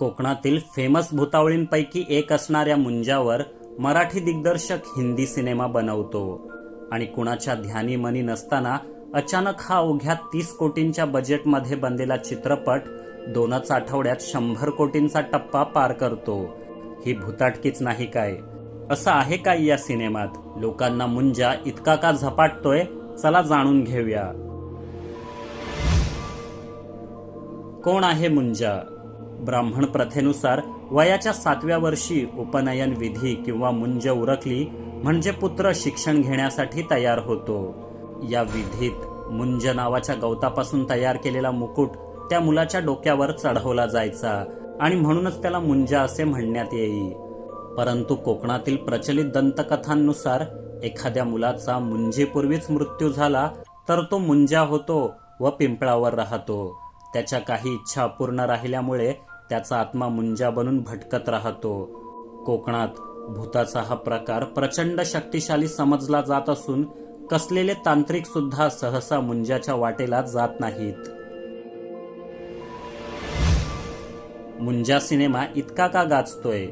कोकणातील फेमस भूतावळींपैकी एक असणाऱ्या मुंजावर मराठी दिग्दर्शक हिंदी सिनेमा बनवतो. आणि कुणाच्या ध्यानी मनी नसताना अचानक हा अवघ्या तीस कोटींच्या बजेटमध्ये बनलेला चित्रपट दोनच आठवड्यात शंभर कोटींचा टप्पा पार करतो. ही भूताटकीच नाही काय? असं आहे काय या सिनेमात? लोकांना मुंजा इतका का झपाटतोय? चला जाणून घेऊया. कोण आहे मुंजा? ब्राह्मण प्रथेनुसार वयाच्या सातव्या वर्षी उपनयन विधी किंवा मुंज उरकली म्हणजे पुत्र शिक्षण घेण्यासाठी तयार होतो. या विधीत मुंज नावाच्या गवतापासून तयार केलेला मुकुट त्या मुलाच्या डोक्यावर चढवला जायचा आणि म्हणूनच त्याला मुंजा असे म्हणण्यात येई. परंतु कोकणातील प्रचलित दंतकथांनुसार एखाद्या मुलाचा मुंजेपूर्वीच मृत्यू झाला तर तो मुंजा होतो व पिंपळावर राहतो. त्याच्या काही इच्छा पूर्ण राहिल्यामुळे त्याचा आत्मा मुंजा बनून भटकत राहतो. कोकणात भूताचा हा प्रकार प्रचंड शक्तिशाली समजला जात असून कसलेले तांत्रिक सुद्धा सहसा मुंजाच्या वाटेला जात नाहीत. मुंजा सिनेमा इतका का गाजतोय?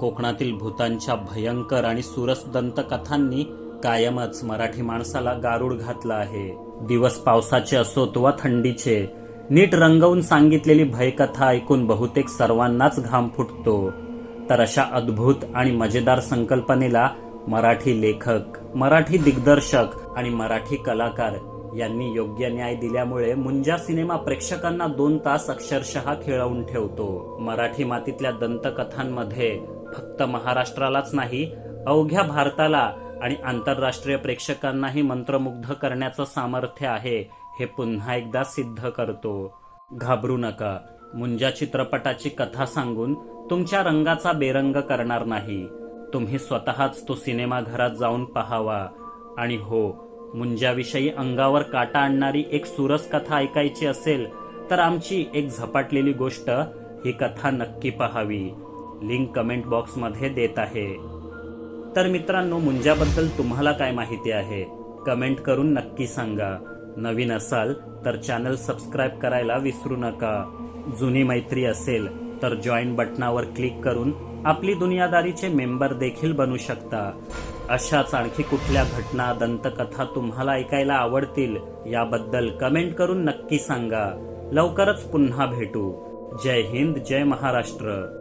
कोकणातील भूतांच्या भयंकर आणि सुरस दंतकथांनी कायमच मराठी माणसाला गारुड घातला आहे. दिवस पावसाचे असोत वा थंडीचे नीट रंगवून सांगितलेली भयकथा ऐकून बहुतेक सर्वांनाच घाम फुटतो. तर अशा अद्भुत आणि मजेदार संकल्पनेला मराठी लेखक मराठी दिग्दर्शक आणि मराठी कलाकार यांनी योग्य न्याय दिल्यामुळे मुंजा सिनेमा प्रेक्षकांना दोन तास अक्षरशः खेळवून ठेवतो. मराठी मातीतल्या दंतकथांमध्ये फक्त महाराष्ट्रालाच नाही अवघ्या भारताला आणि आंतरराष्ट्रीय प्रेक्षकांनाही मंत्रमुग्ध करण्याचं सामर्थ्य आहे हे पुन्हा एकदा सिद्ध करतो. घाबरू नका. मुंजा चित्रपटाची कथा सांगून तुमच्या रंगाचा बेरंग करणार नाही. तुम्ही स्वतःच तो सिनेमा घरात जाऊन पहावा. आणि हो मुंजाविषयी अंगावर काटा आणणारी एक सुरस कथा ऐकायची असेल तर आमची एक झपाटलेली गोष्ट ही कथा नक्की पहावी. लिंक कमेंट बॉक्समध्ये देत आहे. तर मित्रांनो मुंजाबद्दल तुम्हाला काय माहिती आहे? कमेंट करून नक्की सांगा. नवीन असाल तर चॅनल सबस्क्राईब करायला विसरू नका. जुनी मैत्री असेल तर जॉईन बटनावर क्लिक करून आपली दुनियादारीचे मेंबर देखील बनू शकता. अशाच आणखी कुठल्या घटना दंतकथा तुम्हाला ऐकायला आवडतील याबद्दल कमेंट करून नक्की सांगा. लवकरच पुन्हा भेटू. जय हिंद जय महाराष्ट्र.